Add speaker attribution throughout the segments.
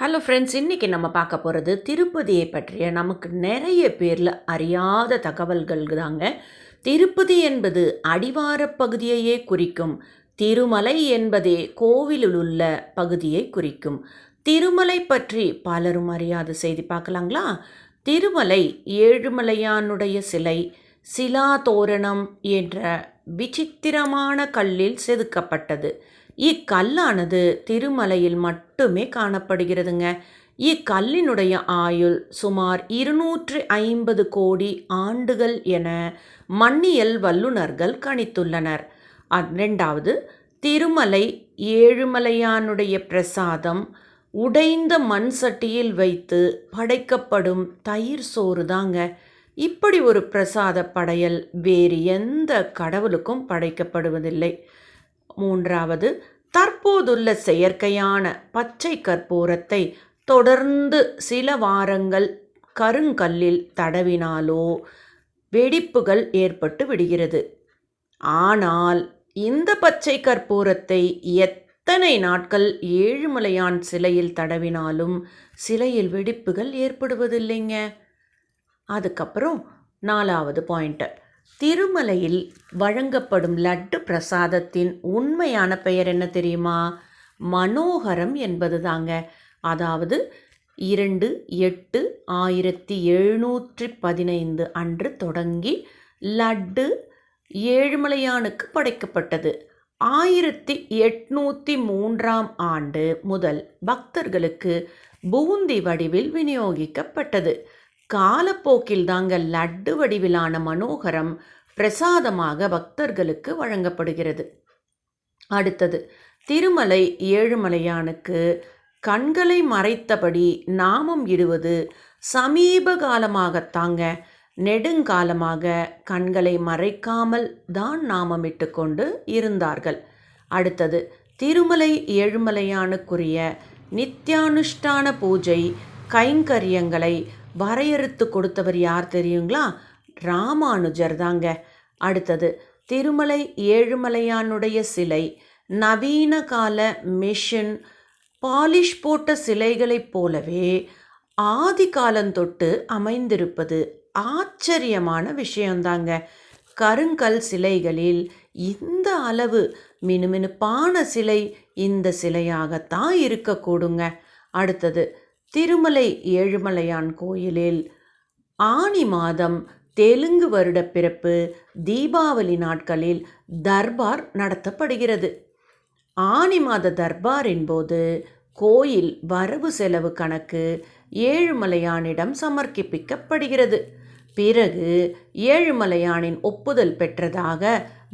Speaker 1: Hello friends இன்றைக்கி நம்ம பார்க்க போகிறது திருப்பதியை பற்றிய. நமக்கு நிறைய பேரில் அறியாத தகவல்கள் தாங்க திருப்பதி என்பது அடிவாரப் பகுதியையே குறிக்கும். திருமலை என்பதே கோவிலில் உள்ள பகுதியை குறிக்கும். திருமலை பற்றி பலரும் அறியாத செய்தி பார்க்கலாங்களா? திருமலை ஏழுமலையானுடைய சிலை சிலா தோரணம் என்ற விசித்திரமான கல்லில் செதுக்கப்பட்டது. இக்கல்லானது திருமலையில் மட்டுமே காணப்படுகிறதுங்க. இக்கல்லினுடைய ஆயுள் சுமார் இருநூற்று ஐம்பது கோடி ஆண்டுகள் என மண்ணியல் வல்லுநர்கள் கணித்துள்ளனர். ரெண்டாவது திருமலை ஏழுமலையானுடைய பிரசாதம் உடைந்த மண் சட்டியில் வைத்து படைக்கப்படும் தயிர் சோறு தாங்க. இப்படி ஒரு பிரசாத படையல் வேறு எந்த கடவுளுக்கும் படைக்கப்படுவதில்லை. மூன்றாவது தற்போதுள்ள செயற்கையான பச்சை கற்பூரத்தை தொடர்ந்து சில வாரங்கள் கருங்கல்லில் தடவினாலோ வெடிப்புகள் ஏற்பட்டு விடுகிறது. ஆனால் இந்த பச்சை கற்பூரத்தை எத்தனை நாட்கள் ஏழுமலையான் சிலையில் தடவினாலும் சிலையில் வெடிப்புகள் ஏற்படுவதில்லைங்க. அதுக்கப்புறம் நாலாவது பாயிண்ட்டு திருமலையில் வழங்கப்படும் லட்டு பிரசாதத்தின் உண்மையான பெயர் என்ன தெரியுமா? மனோகரம் என்பது தாங்க அதாவது இரண்டு எட்டு ஆயிரத்தி எழுநூற்றி பதினைந்து அன்று தொடங்கி லட்டு ஏழுமலையானுக்கு படைக்கப்பட்டது. ஆயிரத்தி எட்நூற்றி மூன்றாம் ஆண்டு முதல் பக்தர்களுக்கு பூந்தி வடிவில் விநியோகிக்கப்பட்டது. காலப்போக்கில் தாங்க லட்டு வடிவிலான மனோகரம் பிரசாதமாக பக்தர்களுக்கு வழங்கப்படுகிறது. அடுத்தது திருமலை ஏழுமலையானுக்கு கண்களை மறைத்தபடி நாமம் இடுவது சமீப காலமாகத்தாங்க நெடுங்காலமாக கண்களை மறைக்காமல் தான் நாமமிட்டு கொண்டு இருந்தார்கள். அடுத்தது திருமலை ஏழுமலையானுக்குரிய நித்யானுஷ்டான பூஜை கைங்கரியங்களை வரையறுத்து கொடுத்தவர் யார் தெரியுங்களா? ராமானுஜர் தாங்க. அடுத்தது திருமலை ஏழுமலையானுடைய சிலை நவீன கால மிஷின் பாலிஷ் போட்ட சிலைகளைப் போலவே ஆதி காலந்தொட்டு அமைந்திருப்பது ஆச்சரியமான விஷயந்தாங்க. கருங்கல் சிலைகளில் இந்த அளவு மினுமினுப்பான சிலை இந்த சிலையாகத்தான் இருக்கக்கூடுங்க. அடுத்தது திருமலை ஏழுமலையான் கோயிலில் ஆனி மாதம் தெலுங்கு வருட பிறப்பு தீபாவளி நாட்களில் தர்பார் நடத்தப்படுகிறது. ஆனி மாத தர்பாரின் போது கோயில் வரவு செலவு கணக்கு ஏழுமலையானிடம் சமர்ப்பிக்கப்படுகிறது. பிறகு ஏழுமலையானின் ஒப்புதல் பெற்றதாக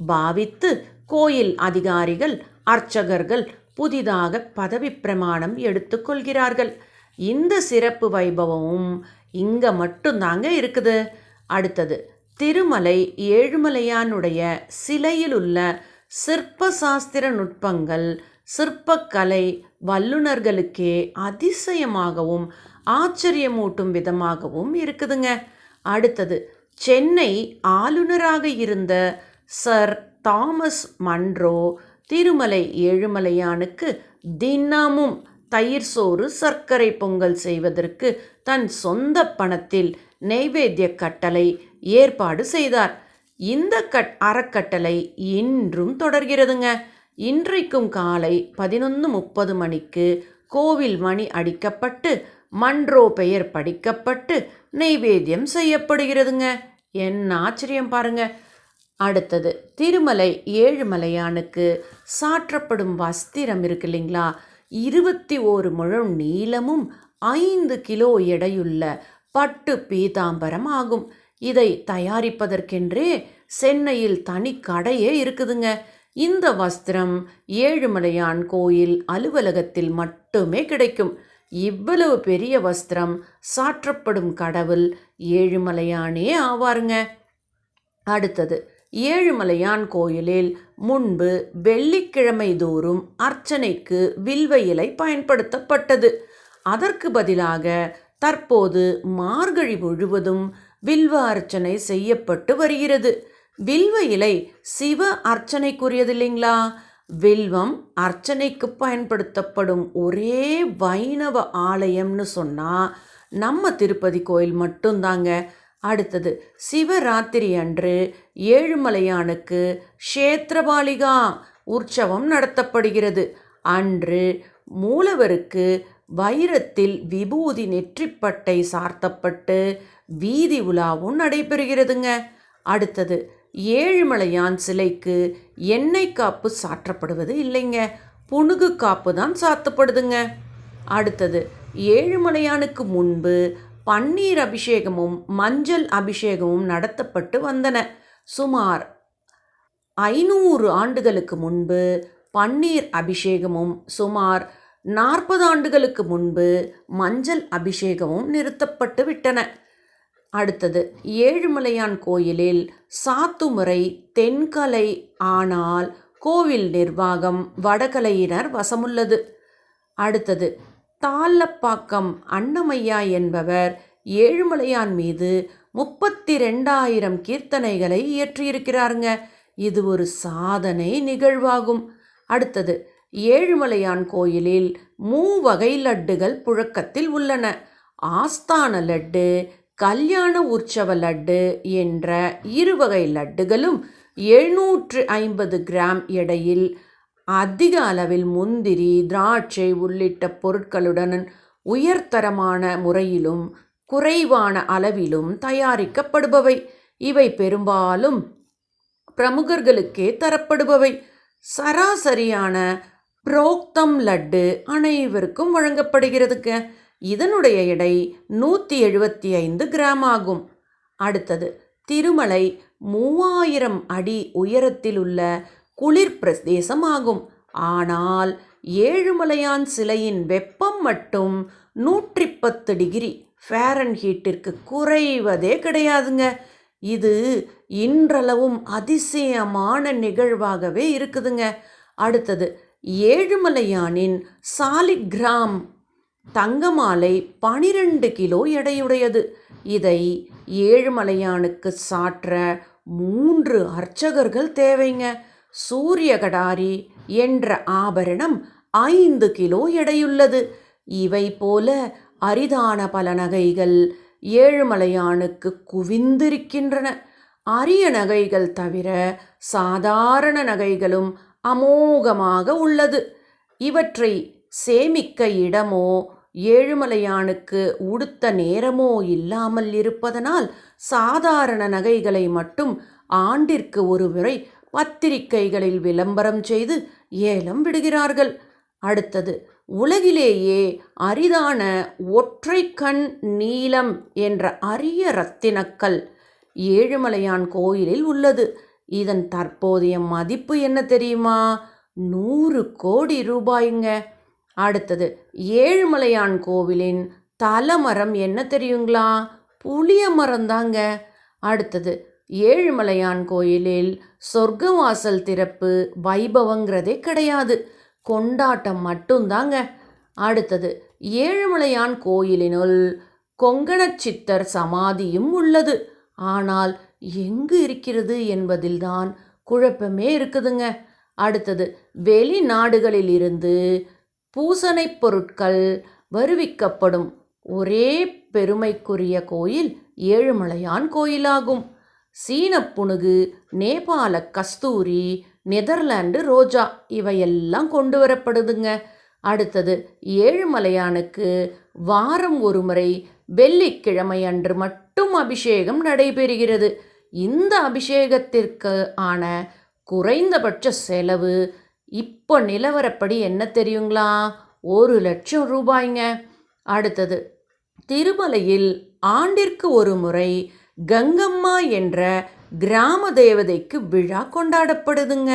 Speaker 1: பாவித்து கோயில் அதிகாரிகள் அர்ச்சகர்கள் புதிதாக பதவி பிரமாணம் எடுத்துக்கொள்கிறார்கள் இந்த சிறப்பு வைபவமும் இங்கே மட்டும்தாங்க இருக்குது. அடுத்தது திருமலை ஏழுமலையானுடைய சிலையில் உள்ள சிற்ப சாஸ்திர நுட்பங்கள் சிற்பக்கலை வல்லுநர்களுக்கே அதிசயமாகவும் ஆச்சரியமூட்டும் விதமாகவும் இருக்குதுங்க. அடுத்தது சென்னை ஆளுநராக இருந்த சர் தாமஸ் மன்றோ திருமலை ஏழுமலையானுக்கு தினமும் தயிர் சோறு சர்க்கரை பொங்கல் செய்வதற்கு தன் சொந்த பணத்தில் நெய்வேத்திய கட்டளை ஏற்பாடு செய்தார். இந்த கட் அறக்கட்டளை இன்றும் தொடர்கிறதுங்க. இன்றைக்கும் காலை பதினொன்று முப்பது மணிக்கு கோவில் மணி அடிக்கப்பட்டு மன்றோ பெயர் படிக்கப்பட்டு நெய்வேத்தியம் செய்யப்படுகிறதுங்க. என்ன ஆச்சரியம் பாருங்க. அடுத்தது திருமலை ஏழுமலையானுக்கு சாற்றப்படும் வஸ்திரம் இருக்கு இல்லைங்களா? இருபத்தி ஓரு முழம் நீளமும் ஐந்து கிலோ எடையுள்ள பட்டு பீதாம்பரம் ஆகும். இதை தயாரிப்பதற்கென்றே சென்னையில் தனி கடையே இருக்குதுங்க. இந்த வஸ்திரம் ஏழுமலையான் கோயில் அலுவலகத்தில் மட்டுமே கிடைக்கும். இவ்வளவு பெரிய வஸ்திரம் சாற்றப்படும் கடவுள் ஏழுமலையானே ஆவாருங்க. அடுத்தது ஏழுமலையான் கோயிலில் முன்பு வெள்ளிக்கிழமை தோறும் அர்ச்சனைக்கு வில்வ இலை பயன்படுத்தப்பட்டது. அதற்கு பதிலாக தற்போது மார்கழி முழுவதும் வில்வ அர்ச்சனை செய்யப்பட்டு வருகிறது. வில்வ இலை சிவ அர்ச்சனைக்குரியது இல்லைங்களா வில்வம் அர்ச்சனைக்கு பயன்படுத்தப்படும் ஒரே வைணவ ஆலயம்னு சொன்னால் நம்ம திருப்பதி கோயில் மட்டும்தாங்க. அடுத்தது சிவராத்திரி அன்று ஏழுமலையானுக்கு க்ஷேத்திரபாலிகா உற்சவம் நடத்தப்படுகிறது. அன்று மூலவருக்கு வைரத்தில் விபூதி நெற்றிப்பட்டை சார்த்தப்பட்டு வீதி உலாவும் நடைபெறுகிறதுங்க. அடுத்தது ஏழுமலையான் சிலைக்கு எண்ணெய் காப்பு சாற்றப்படுவது இல்லைங்க. புனுகு காப்பு தான் சாத்தப்படுதுங்க. அடுத்தது ஏழுமலையானுக்கு முன்பு பன்னீர் அபிஷேகமும் மஞ்சள் அபிஷேகமும் நடத்தப்பட்டு வந்தன. சுமார் ஐநூறு ஆண்டுகளுக்கு முன்பு பன்னீர் அபிஷேகமும் சுமார் நாற்பது ஆண்டுகளுக்கு முன்பு மஞ்சள் அபிஷேகமும் நிறுத்தப்பட்டு விட்டன. அடுத்தது ஏழுமலையான் கோயிலில் சாத்துமுறை தென்கலை ஆனால் கோவில் நிர்வாகம் வடகலையினர் வசமுள்ளது. அடுத்தது தாளப்பாக்கம் அன்னமையா என்பவர் ஏழுமலையான் மீது முப்பத்தி ரெண்டாயிரம் கீர்த்தனைகளை இயற்றியிருக்கிறாருங்க. இது ஒரு சாதனை நிகழ்வாகும். அடுத்தது ஏழுமலையான் கோயிலில் மூவகை லட்டுகள் புழக்கத்தில் உள்ளன. ஆஸ்தான லட்டு கல்யாண உற்சவ லட்டு என்ற இருவகை லட்டுகளும் எழுநூற்று ஐம்பது கிராம் எடையில் அதிக அளவில் முந்திரி திராட்சை உள்ளிட்ட பொருட்களுடன் உயர்தரமான முறையிலும் குறைவான அளவிலும் தயாரிக்கப்படுபவை. இவை பெரும்பாலும் பிரமுகர்களுக்கே தரப்படுபவை. சராசரியான புரோக்தம் லட்டு அனைவருக்கும் வழங்கப்படுகிறதுங்க. இதனுடைய எடை நூற்றி எழுபத்தி ஐந்து கிராம் ஆகும். அடுத்தது திருமலை மூவாயிரம் அடி உயரத்தில் உள்ள குளிர் பிரதேசம் ஆகும் ஆனால் ஏழுமலையான் சிலையின் வெப்பம் மட்டும் நூற்றி பத்து டிகிரி ஃபேரன்ஹீட்டிற்கு குறைவதே கிடையாதுங்க. இது இன்றளவும் அதிசயமான நிகழ்வாகவே இருக்குதுங்க. அடுத்தது ஏழுமலையானின் சாலிகிராம் தங்கமாலை பனிரெண்டு கிலோ எடையுடையது. இதை ஏழுமலையானுக்கு சாற்ற மூன்று அர்ச்சகர்கள் தேவைங்க. சூரியகடாரி என்ற ஆபரணம் ஐந்து கிலோ எடையுள்ளது. இவை போல அரிதான பல நகைகள் ஏழுமலையானுக்கு குவிந்திருக்கின்றன. அரிய நகைகள் தவிர சாதாரண நகைகளும் அமோகமாக உள்ளது. இவற்றை சேமிக்க இடமோ ஏழுமலையானுக்கு உடுத்த நேரமோ இல்லாமல் இருப்பதனால் சாதாரண நகைகளை மட்டும் ஆண்டிற்கு ஒரு முறை பத்திரிகைகளில் விளம்பரம் செய்து ஏலம் விடுகிறார்கள். அடுத்தது உலகிலேயே அரிதான ஒற்றை கண் நீலம் என்ற அரிய ரத்தினக்கல் ஏழுமலையான் கோயிலில் உள்ளது. இதன் தற்போதைய மதிப்பு என்ன தெரியுமா? நூறு கோடி ரூபாய்ங்க. அடுத்தது ஏழுமலையான் கோவிலின் தலமரம் என்ன தெரியுங்களா? புளிய மரம் தாங்க அடுத்தது ஏழுமலையான் கோயிலில் சொர்க்கவாசல் திறப்பு வைபவங்கிறதே கிடையாது. கொண்டாட்டம் மட்டும்தாங்க. அடுத்தது ஏழுமலையான் கோயிலினுள் கொங்கணச்சித்தர் சமாதியும் உள்ளது. ஆனால் எங்கு இருக்கிறது என்பதில்தான் குழப்பமே இருக்குதுங்க. அடுத்தது வெளிநாடுகளில் இருந்து பூசணைப் பொருட்கள் வருவிக்கப்படும். ஒரே பெருமைக்குரிய கோயில் ஏழுமலையான் கோயிலாகும். சீன புனுகு நேபாள கஸ்தூரி நெதர்லாண்டு ரோஜா இவையெல்லாம் கொண்டு வரப்படுதுங்க. அடுத்தது ஏழுமலையானுக்கு வாரம் ஒரு முறை வெள்ளிக்கிழமை அன்று மட்டும் அபிஷேகம் நடைபெறுகிறது. இந்த அபிஷேகத்திற்கு ஆன குறைந்தபட்ச செலவு இப்போ நிலவரப்படி என்ன தெரியுங்களா? ஒரு லட்சம் ரூபாய்ங்க. அடுத்தது திருமலையில் ஆண்டிற்கு ஒரு முறை கங்கம்மா என்ற கிராம தேவதைக்கு விழா கொண்டாடப்படுதுங்க.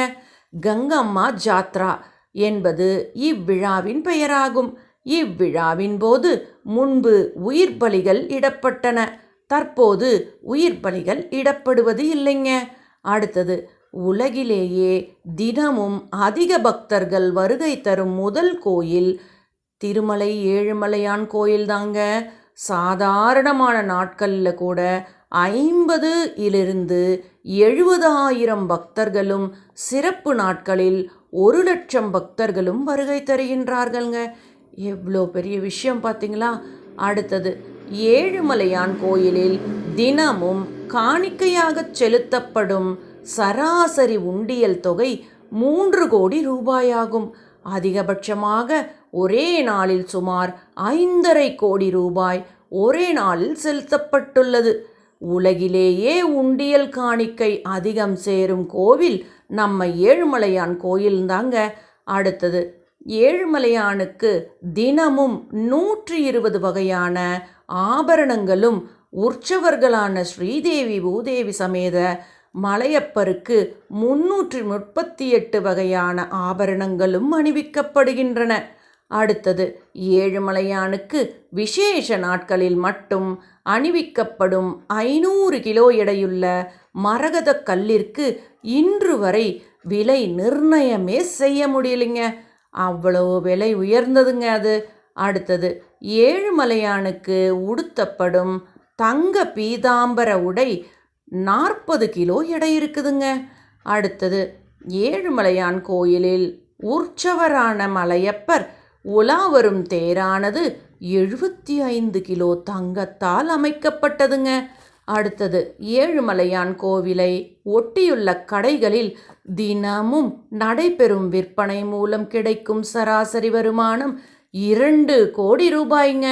Speaker 1: கங்கம்மா ஜாத்ரா என்பது இவ்விழாவின் பெயராகும். இவ்விழாவின் போது முன்பு உயிர் பலிகள் இடப்பட்டன. தற்போது உயிர் பலிகள் இடப்படுவது இல்லைங்க. அடுத்தது உலகிலேயே தினமும் அதிக பக்தர்கள் வருகை தரும் முதல் கோயில் திருமலை ஏழுமலையான் கோயில் தாங்க சாதாரணமான நாட்களில் கூட ஐம்பது இலிருந்து எழுபதாயிரம் பக்தர்களும் சிறப்பு நாட்களில் ஒரு லட்சம் பக்தர்களும் வருகை தருகின்றார்கள்ங்க. எவ்வளோ பெரிய விஷயம் பார்த்தீங்களா? அடுத்தது ஏழுமலையான் கோயிலில் தினமும் காணிக்கையாகச் செலுத்தப்படும் சராசரி உண்டியல் தொகை மூன்று கோடி ரூபாயாகும். அதிகபட்சமாக ஒரே நாளில் சுமார் ஐந்தரை கோடி ரூபாய் ஒரே நாளில் செலுத்தப்பட்டுள்ளது. உலகிலேயே உண்டியல் காணிக்கை அதிகம் சேரும் கோவில் நம்ம ஏழுமலையான் கோயில் தாங்க அடுத்தது ஏழுமலையானுக்கு தினமும் நூற்றி இருபது வகையான ஆபரணங்களும் உற்சவர்களான ஸ்ரீதேவி பூதேவி சமேத மலையப்பருக்கு முன்னூற்றி முப்பத்தி எட்டு வகையான ஆபரணங்களும் அணிவிக்கப்படுகின்றன. அடுத்தது ஏழுமலையானுக்கு விசேஷ நாட்களில் மட்டும் அணிவிக்கப்படும் ஐநூறு கிலோ எடையுள்ள மரகத கல்லிற்கு இன்று வரை விலை நிர்ணயமே செய்ய முடியலைங்க. அவ்வளோ விலை உயர்ந்ததுங்க அது. அடுத்தது ஏழுமலையானுக்கு உடுத்தப்படும் தங்க பீதாம்பர உடை நாற்பது கிலோ எடை இருக்குதுங்க. அடுத்தது ஏழுமலையான் கோயிலில் உற்சவரான மலையப்பர் உலா வரும் தேரானது எழுபத்தி ஐந்து கிலோ தங்கத்தால் அமைக்கப்பட்டதுங்க. அடுத்தது ஏழுமலையான் கோவிலை ஒட்டியுள்ள கடைகளில் தினமும் நடைபெறும் விற்பனை மூலம் கிடைக்கும் சராசரி வருமானம் இரண்டு கோடி ரூபாய்ங்க.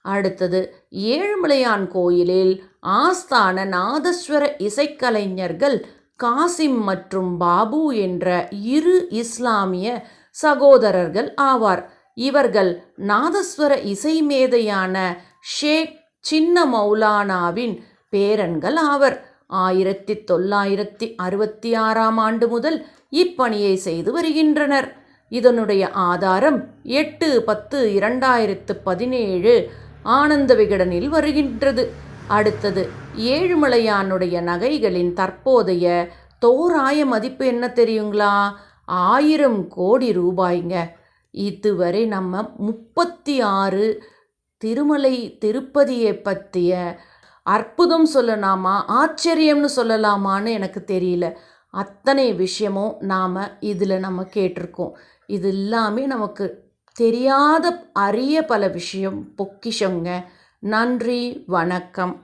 Speaker 1: அடுத்தது ஏழுமலையான் கோயிலில் ஆஸ்தான நாதஸ்வர இசைக்கலைஞர்கள் காசிம் மற்றும் பாபு என்ற இரு இஸ்லாமிய சகோதரர்கள் ஆவார். இவர்கள் நாதஸ்வர இசை மேதையான ஷேக் சின்ன மௌலானாவின் பேரன்கள் ஆவர். ஆயிரத்தி தொள்ளாயிரத்தி அறுபத்தி ஆறாம் ஆண்டு முதல் இப்பணியை செய்து வருகின்றனர். இதனுடைய ஆதாரம் எட்டு பத்து இரண்டாயிரத்து பதினேழு ஆனந்த விகடனில் வருகின்றது. அடுத்தது ஏழுமலையானுடைய நகைகளின் தற்போதைய தோராய மதிப்பு என்ன தெரியுங்களா? ஆயிரம் கோடி ரூபாய்ங்க. இதுவரை நம்ம முப்பத்தி ஆறு திருமலை திருப்பதியை பற்றிய அற்புதம் சொல்லலாமா ஆச்சரியம்னு சொல்லலாமான்னு எனக்கு தெரியல. அத்தனை விஷயமும் நாம் இதில் நம்ம கேட்டிருக்கோம். இது எல்லாமே நமக்கு தெரியாத அரிய பல விஷயம். பொக்கிஷங்க. நன்றி வணக்கம்.